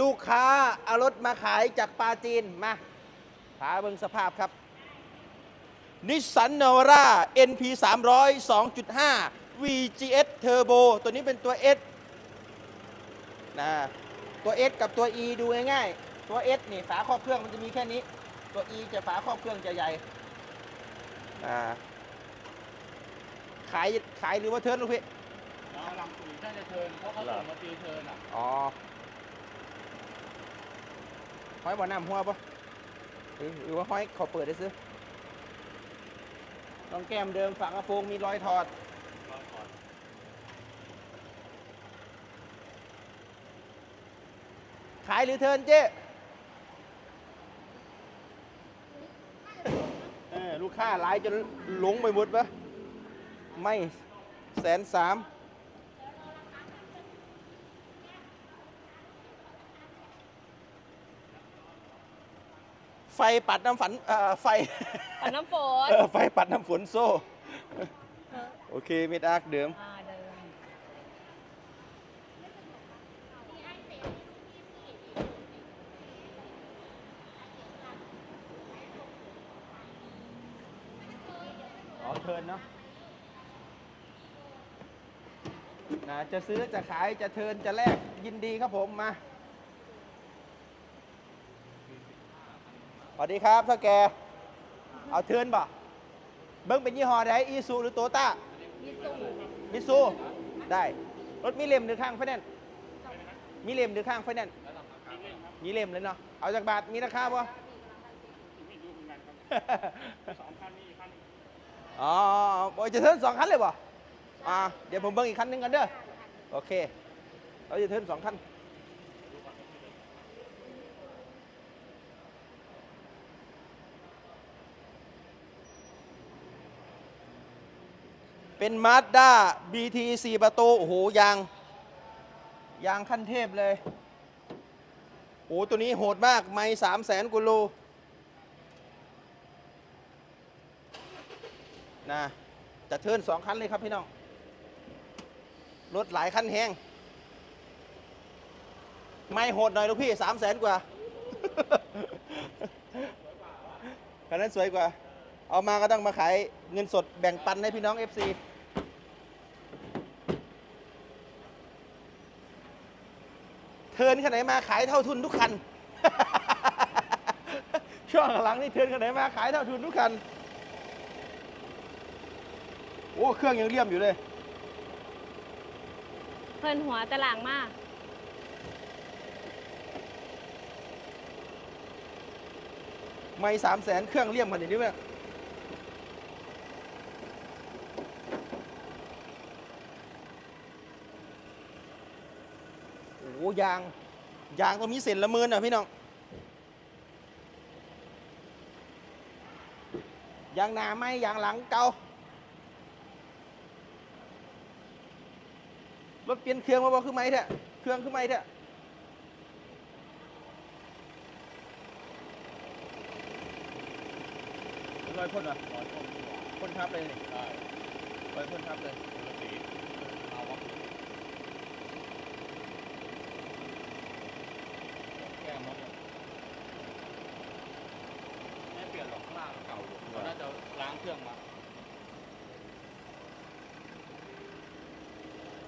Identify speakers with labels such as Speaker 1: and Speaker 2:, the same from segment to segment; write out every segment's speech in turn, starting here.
Speaker 1: ลูกค้าเอารถมาขายจากปาจีนมาพาเบิ่งสภาพครับนิสสันนาวร่า NP 300 2.5 VGS Turbo ตัวนี้เป็นตัว S นะตัว S กับตัว E ดูง่ายๆ ตัว S นี่ฝาครอบเครื่องมันจะมีแค่นี้ ตัว E จะฝาครอบเครื่องจะใหญ่อ่าขายขายหรือว่าเทิร์นลูกพี่
Speaker 2: น้องลำปุ๋ยน่าจะเทิร์นเพราะเขาส่งมาตีเทิร์นอะ
Speaker 1: อ๋อ ห้อยบ่อน้ำหัวปะหรือว่าห้อยขอเปิดได้ซื้อลองแก้มเดิมฝากระโปรงมีรอยถอด ขายหรือเทินเจ๊ลูกค้าหลายจนหลงไปหมดปะไม่แสนสาม ไฟปัดน้ำฝันเอ่อไฟ
Speaker 3: ปัดน้ำฝน
Speaker 1: เออไฟปัดน้ำฝนโซ่ โอเคเมดอาร์คเดิม
Speaker 3: อ่าเดิน
Speaker 1: อ๋อเทิร์นเนาะนะจะซื้อจะขายจะเทิร์นจะแลกยินดีครับผมมา สวัสดีครับเท่าแก เอาเทิร์นบ่เบิ้งเป็นยี่ห้อใดอีซูหรือโตต้า
Speaker 3: มีสูง
Speaker 1: มิซูได้รถมีเล่มหรือข้างไฟแนนซ์มีเล่มหรือข้างไฟแนนซ์มีเล่มเลยเนาะเอาจากบาทมีราคาป่ะ
Speaker 2: สองคันนี้คัน
Speaker 1: อ๋อโอ้ยจะเทิร์นสองคันเลยป่ะอ่าเดี๋ยวผมเบิ้งอีกคันหนึงกันเด้อโอเคเราจะเทิร์นสองคัน เป็นมาสด้า BT 4 ประตู โอ้โห ยาง ยางขั้นเทพเลย โอ้โหตัวนี้โหดมาก ไม่สามแสนกุโลนะจะเทินสองคันเลยครับพี่น้อง รถหลายคันแห้ง ไม่โหดหน่อยลูกพี่สามแสนกว่าคันนั้นสวยกว่า เอามาก็ต้องมาขายเงินสดแบ่งปันให้พี่น้อง FC เทิร์นคันไหนมาขายเท่าทุนทุกคัน ช่วงหลังนี่เทิร์นคันไหนมาขายเท่าทุนทุกคัน โอ้ เครื่องยังเลี่ยมอยู่เลย
Speaker 3: เพิ่นหัวตะหลางมาก
Speaker 1: ไม่สามแสนเครื่องเลี่ยมขนาดนี้ไหมโอ้โหยาง ยางก็มีเศษละหมื่นอะพี่น้อง ยางหน้าไหมยางหลังเก่ารถเปลี่ยนเครื่องมาบอกคือไหมเถอะเครื่องคือไหมเถอะรอยพ่นอะ
Speaker 2: ร้อยต้น
Speaker 1: พ่นทับเลยนี่
Speaker 2: ได้
Speaker 1: รอยพ่นทับเลย
Speaker 2: คนละสีเอาวะแก้มดเลยไม่เปลี่ยนหรอกข้างล่างเก่าอยู่เขาน่าจะล้างเค รื่องมา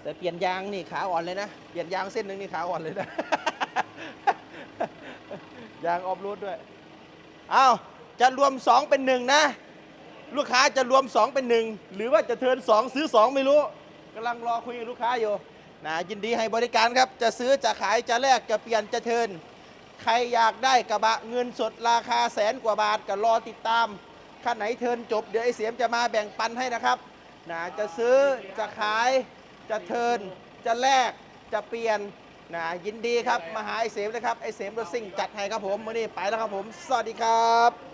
Speaker 1: แต่เปลี่ยนยางนี่ขาอ่อนเลยนะ เปลี่ยนยางเส้นหนึ่งนี่ขาอ่อนเลยนะ ยางออฟโรดด้วย อ้าว จะรวม2เป็นหนึ่งนะ ลูกค้าจะรวม2เป็นหนึ่งหรือว่าจะเทิร์น2ซื้อ2ไม่รู้กำลังรอคุยกับลูกค้าอยู่นะยินดีให้บริการครับ จะซื้อจะขายจะแลกจะเปลี่ยนจะเทิร์นใครอยากได้กระบะเงินสดราคาแสนกว่าบาทก็รอติดตาม คันไหนเทินจบเดี๋ยวไอเสียมจะมาแบ่งปันให้นะครับนะจะซื้อจะขายจะเทินจะแลกจะเปลี่ยนนะยินดีครับมาหาไอเสียมเลยครับไอเสียมรถซิ่งจัดให้ครับผมวันนี้ไปแล้วครับผม สวัสดีครับ